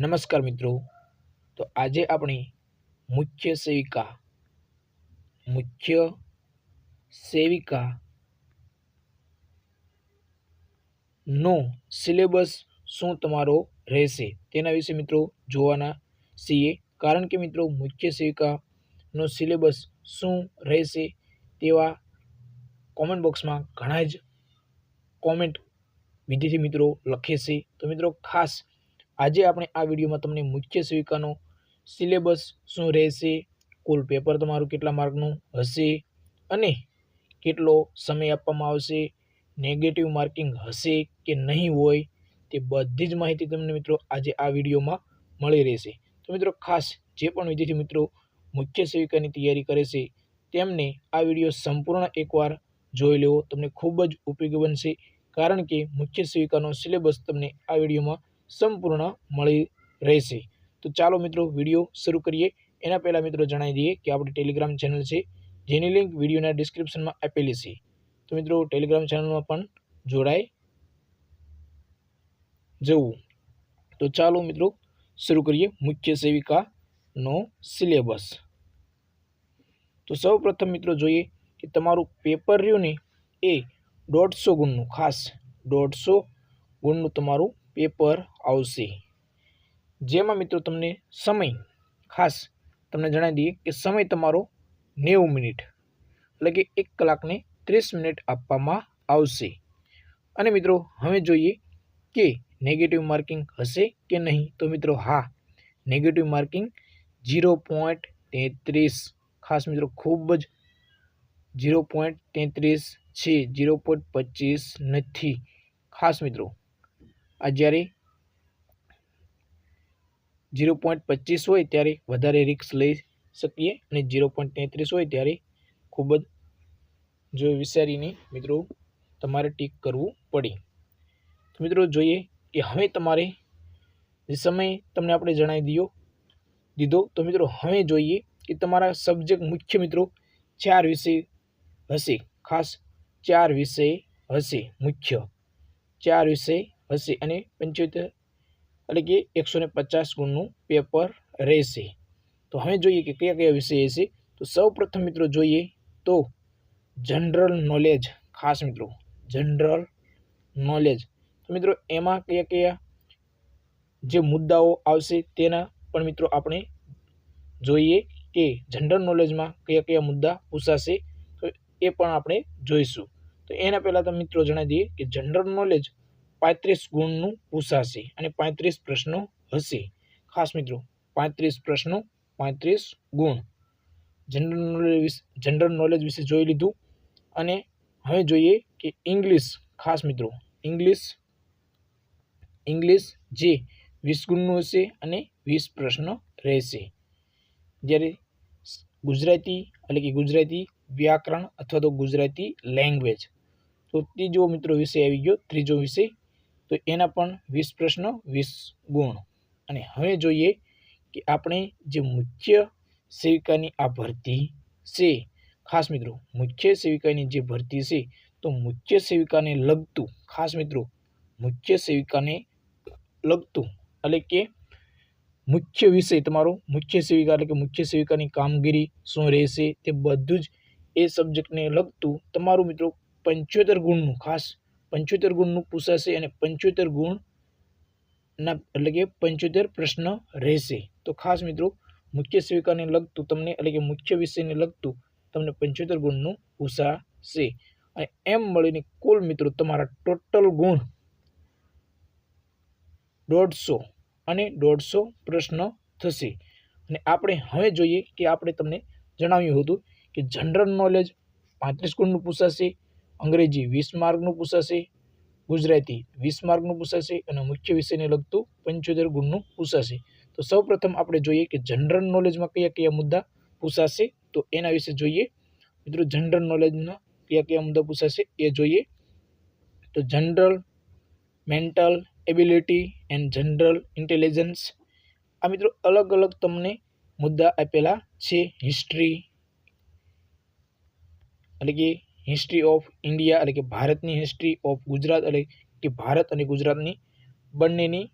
નમસ્કાર મિત્રો. તો આજે આપણે મુખ્ય સેવિકા મુખ્ય સેવિકા નો સિલેબસ શું તમારો રહેશે તેના વિશે મિત્રો જોવાના છીએ. કારણ કે મિત્રો મુખ્ય સેવિકાનો સિલેબસ શું રહેશે તેવા કોમેન્ટ બોક્સમાં ઘણા જ કોમેન્ટ વિદ્યાર્થી મિત્રો લખે છે. તો મિત્રો ખાસ આજે આપણે આ વિડીયોમાં તમને મુખ્ય સેવિકાનો સિલેબસ શું રહેશે, કુલ પેપર તમારું કેટલા માર્કનું હશે અને કેટલો સમય આપવામાં આવશે નેગેટિવ માર્કિંગ હશે કે નહીં હોય તે બધી જ માહિતી તમને મિત્રો આજે આ વિડીયોમાં મળી રહેશે. તો મિત્રો ખાસ જે પણ વિદ્યાર્થી મિત્રો મુખ્ય સેવિકાની તૈયારી કરે છે, તેમને આ વીડિયો સંપૂર્ણ એકવાર જોઈ લેવો તમને ખૂબ જ ઉપયોગી બનશે. કારણ કે મુખ્ય સેવિકાનો સિલેબસ તમને આ વિડીયોમાં સંપૂર્ણ મળી રહેશે. તો ચાલો મિત્રો વીડિયો શરૂ કરીએ. એના પહેલાં મિત્રો જણાવી દઈએ કે આપણી ટેલિગ્રામ ચેનલ છે, જેની લિંક વિડીયોના ડિસ્ક્રિપ્શનમાં આપેલી છે. તો મિત્રો ટેલિગ્રામ ચેનલમાં પણ જોડાઈ જવું. તો ચાલો મિત્રો શરૂ કરીએ મુખ્ય સેવિકાનો સિલેબસ તો સૌપ્રથમ મિત્રો જોઈએ કે તમારું પેપર રહ્યું ને એ દોઢસો ગુણનું, ખાસ દોઢસો ગુણનું તમારું પેપર આવશે. જેમાં મિત્રો તમને સમય, ખાસ તમને જણાવી દઈએ કે સમય તમારો નેવું મિનિટ, એટલે કે એક કલાકને ત્રીસ મિનિટ આપવામાં આવશે. અને મિત્રો હવે જોઈએ કે નેગેટિવ માર્કિંગ હશે કે નહીં? તો મિત્રો હા નેગેટિવ માર્કિંગ ઝીરો પોઈન્ટ તેત્રીસ. ખાસ મિત્રો ખૂબ જ ઝીરો પોઈન્ટ તેત્રીસ છે ઝીરો પોઈન્ટ પચીસ નથી. ખાસ મિત્રો આ જ્યારે ઝીરો પોઈન્ટ પચીસ હોય ત્યારે વધારે રિક્સ લઈ શકીએ અને ઝીરો પોઈન્ટ તેત્રીસ હોય ત્યારે ખૂબ જ જો વિચારીને મિત્રો તમારે ટીક કરવું પડે. તો મિત્રો જોઈએ કે હવે તમારે જે સમય તમને આપણે જણાવી દીધો દીધો, તો મિત્રો હવે જોઈએ કે તમારા સબ્જેક્ટ મુખ્ય મિત્રો ચાર વિષય હશે. ખાસ ચાર વિષય હશે મુખ્ય. ચાર વિષય હશે અને પંચોતેર એટલે કે એકસો ને પચાસ ગુણનું પેપર રહેશે. તો હવે જોઈએ કે કયા કયા વિષય હશે. તો સૌ પ્રથમ મિત્રો જોઈએ તો જનરલ નોલેજ, ખાસ મિત્રો, જનરલ નોલેજ. તો મિત્રો એમાં કયા કયા જે મુદ્દાઓ આવશે તેના પણ મિત્રો આપણે જોઈએ કે જનરલ નોલેજમાં કયા કયા મુદ્દા પૂછાશે. તો એ પણ આપણે જોઈશું. તો એના પહેલાં તો મિત્રો જણાવી દઈએ કે જનરલ નોલેજ પાંત્રીસ ગુણનું પૂછાશે અને પાંત્રીસ પ્રશ્નો હશે. ખાસ મિત્રો, પાંત્રીસ પ્રશ્નો, પાંત્રીસ ગુણ. જનરલ નોલેજ જનરલ નોલેજ વિશે જોઈ લીધું અને હવે જોઈએ કે ઇંગ્લિશ ખાસ મિત્રો ઇંગ્લિશ ઇંગ્લિશ જે વીસ ગુણનું હશે અને વીસ પ્રશ્ન રહેશે. જ્યારે ગુજરાતી, એટલે કે ગુજરાતી વ્યાકરણ અથવા તો ગુજરાતી લેંગ્વેજ તો ત્રીજો મિત્રો વિષય આવી ગયો, ત્રીજો વિષય તો એના પણ વીસ પ્રશ્ન, વીસ ગુણ. અને હવે જોઈએ કે આપણે જે મુખ્ય સેવિકાની આ ભરતી છે, ખાસ મિત્રો, મુખ્ય સેવિકાની જે ભરતી છે, તો મુખ્ય સેવિકાને લગતું, ખાસ મિત્રો, મુખ્ય સેવિકાને લગતું, એટલે કે મુખ્ય વિષય તમારો, મુખ્ય સેવિકા, એટલે કે મુખ્ય સેવિકાની કામગીરી શું રહેશે, તે બધું જ એ સબ્જેક્ટને લગતું તમારું મિત્રો પંચોતેર ગુણનું ખાસ પંચોતેર ગુણનું પૂછાશે અને પંચોતેર ગુણના એટલે કે પંચોતેર પ્રશ્ન રહેશે. તો ખાસ મિત્રો, મુખ્ય સેવિકાને લગતું તમને એટલે કે મુખ્ય વિષયને લગતું તમને પંચોતેર ગુણનું પૂછાશે. અને એમ મળીને કુલ મિત્રો તમારા ટોટલ ગુણ દોઢસો અને દોઢસો પ્રશ્ન થશે. અને આપણે હવે જોઈએ કે આપણે તમને જણાવ્યું હતું કે જનરલ નોલેજ પાંત્રીસ ગુણનું પૂછાશે અંગ્રેજી વીસ માર્કનું પૂછાશે, ગુજરાતી વીસ માર્કનું પૂછાશે અને મુખ્ય વિષયને લગતું પંચોતેર ગુણનું પૂછાશે. તો સૌ પ્રથમ આપણે જોઈએ કે જનરલ નોલેજમાં કયા કયા મુદ્દા પૂછાશે, તો એના વિશે જોઈએ. મિત્રો જનરલ નોલેજના કયા કયા મુદ્દા પૂછાશે એ જોઈએ. તો general mental ability and general intelligence આ મિત્રો અલગ અલગ તમને મુદ્દા આપેલા છે. હિસ્ટ્રી એટલે કે હિસ્ટ્રી ઓફ ઇન્ડિયા એટલે કે ભારતની હિસ્ટ્રી ઓફ ગુજરાત એટલે કે ભારત અને ગુજરાતની બંનેની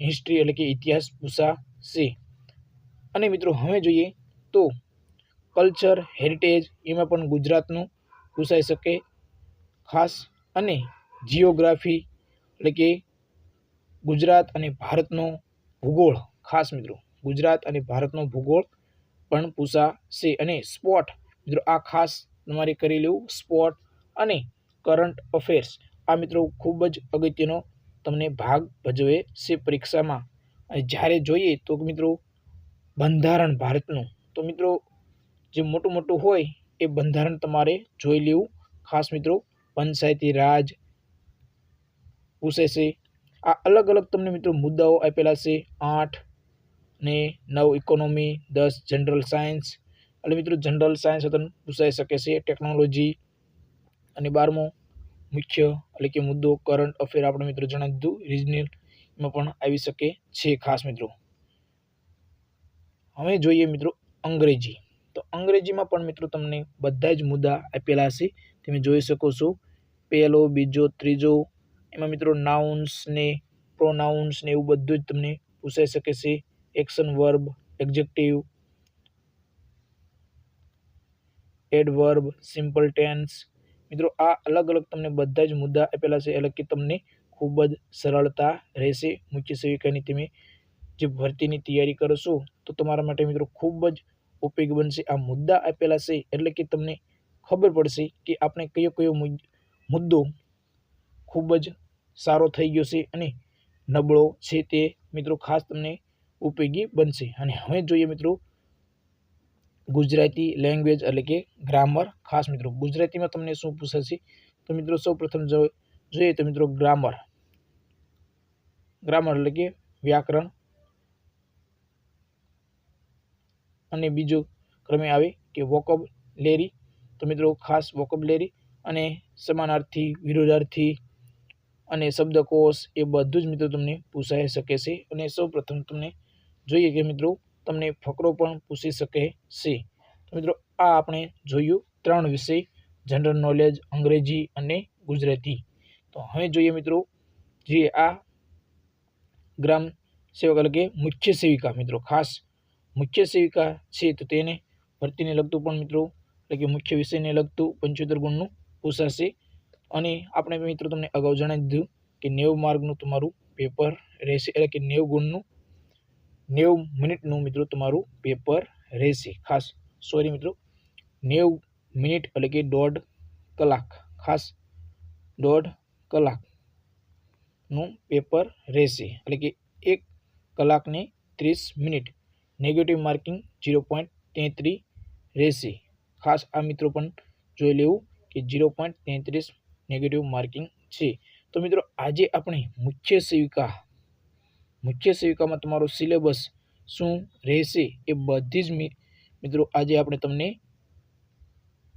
હિસ્ટ્રી એટલે કે ઇતિહાસ પૂછાશે અને મિત્રો હવે જોઈએ તો કલ્ચર હેરિટેજ એમાં પણ ગુજરાતનું પૂછાઈ શકે. ખાસ અને જિયોગ્રાફી એટલે કે ગુજરાત અને ભારતનો ભૂગોળ. ખાસ મિત્રો, ગુજરાત અને ભારતનો ભૂગોળ પણ પૂછાશે અને સ્પોટ મિત્રો આ ખાસ તમારે કરી લેવું સ્પોટ અને કરંટ અફેર્સ. આ મિત્રો ખૂબ જ અગત્યનો તમને ભાગ ભજવે છે પરીક્ષામાં. અને જ્યારે જોઈએ તો મિત્રો બંધારણ ભારતનું. તો મિત્રો જે મોટું મોટું હોય એ બંધારણ તમારે જોઈ લેવું. ખાસ મિત્રો પંચાયતી રાજ પૂછે છે. આ અલગ અલગ તમને મિત્રો મુદ્દાઓ આપેલા છે. આઠ ને નવ, ઇકોનોમી, દસ, જનરલ સાયન્સ એટલે મિત્રો જનરલ સાયન્સ હતો પૂછાઈ શકે છે ટેકનોલોજી અને બારમો મુખ્ય એટલે કે મુદ્દો કરંટ અફેર આપણે મિત્રો જણાવી દીધું. રિજનલ એમાં પણ આવી શકે છે ખાસ મિત્રો. હવે જોઈએ મિત્રો અંગ્રેજી. તો અંગ્રેજીમાં પણ મિત્રો તમને બધા જ મુદ્દા આપેલા છે તમે જોઈ શકો છો. પહેલો, બીજો, ત્રીજો, એમાં મિત્રો નાઉન્સ ને પ્રોનાઉન્સ ને એવું બધું જ તમને પૂછાઈ શકે છે. Action verb adjective adverb simple tense મિત્રો, આ અલગ અલગ તમને બધા જ મુદ્દા આપેલા છે, એટલે કે તમને ખૂબ જ સરળતા રહેશે મુખ્ય સેવિકાની તમે જે ભરતીની તૈયારી કરશો તો તમારા માટે મિત્રો ખૂબ જ ઉપયોગી બનશે. આ મુદ્દા આપેલા છે, એટલે કે તમને ખબર પડશે કે આપણે કયો કયો મુદ્દો ખૂબ જ સારો થઈ ગયો છે અને નબળો છે તે મિત્રો ખાસ તમને ઉપયોગી બનશે. અને હવે જોઈએ મિત્રો ગુજરાતી લેંગ્વેજ એટલે કે ગ્રામર ખાસ મિત્રો, ગુજરાતીમાં તમને શું પૂછાશે? તો મિત્રો સૌ પ્રથમ જોઈએ તો મિત્રો ગ્રામર ગ્રામર એટલે કે વ્યાકરણ અને બીજો ક્રમે આવે કે વોકબલેરી તો મિત્રો ખાસ વોકબલેરી અને સમાનાર્થી, વિરોધાર્થી અને શબ્દકોશ એ બધું જ મિત્રો તમને પૂછાઈ શકે છે. અને સૌ પ્રથમ તમને જોઈએ કે મિત્રો તમને ફકરો પણ પૂછી શકે છે. તો મિત્રો, આ આપણે જોયું ત્રણ વિષય જનરલ નોલેજ અંગ્રેજી અને ગુજરાતી. તો હવે જોઈએ મિત્રો, જે આ ગ્રામ સેવક એટલે કે મુખ્ય સેવિકા મિત્રો, ખાસ મુખ્ય સેવિકા છે તો તેને ભરતીને લગતું પણ મિત્રો, એટલે કે મુખ્ય વિષયને લગતું પંચોતેર ગુણનું પૂછાશે. અને આપણે મિત્રો તમને અગાઉ જણાવી દીધું કે નેવું માર્ગનું તમારું પેપર રહેશે, એટલે કે નેવું ગુણનું નેવું મિનિટનું મિત્રો તમારું પેપર રહેશે. ખાસ સોરી મિત્રો, નેવું મિનિટ એટલે કે દોઢ કલાક. ખાસ, દોઢ કલાકનું પેપર રહેશે. એટલે કે એક કલાકને ત્રીસ minute. Negative marking zero point તેત્રીસ રહેશે. ખાસ આ મિત્રો પણ જોઈ લેવું કે ઝીરો પોઈન્ટ તેત્રીસ નેગેટિવ માર્કિંગ છે. તો મિત્રો, આજે આપણે મુખ્ય સેવિકા મુખ્ય સેવિકામાં તમારો સિલેબસ શું રહેશે એ બધી જ મિત્રો આજે આપણે તમને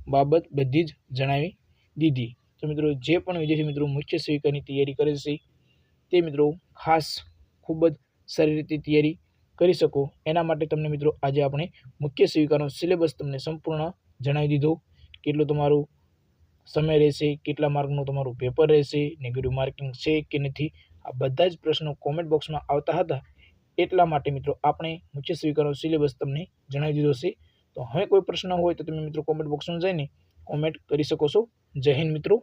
બાબત બધી જ જણાવી દીધી. તો મિત્રો જે પણ વિદ્યાર્થી મિત્રો મુખ્ય સેવિકાની તૈયારી કરે છે, તે મિત્રો ખાસ ખૂબ જ સારી રીતે તૈયારી કરી શકો. એના માટે તમને મિત્રો આજે આપણે મુખ્ય સેવિકાનો સિલેબસ તમને સંપૂર્ણ જણાવી દીધો. કેટલો તમારો સમય રહેશે, કેટલા માર્કનું તમારું પેપર રહેશે નેગેટિવ માર્કિંગ છે કે નથી આ બધા જ પ્રશ્નો કોમેન્ટ બોક્સમાં આવતા હતા. એટલા માટે મિત્રો આપણે મુખ્ય સ્વીકારો સિલેબસ તમને જણાવી દીધો છે. તો હવે કોઈ પ્રશ્ન હોય તો તમે મિત્રો કોમેન્ટ બોક્સમાં જઈને કોમેન્ટ કરી શકો છો. જય હિન્દ મિત્રો.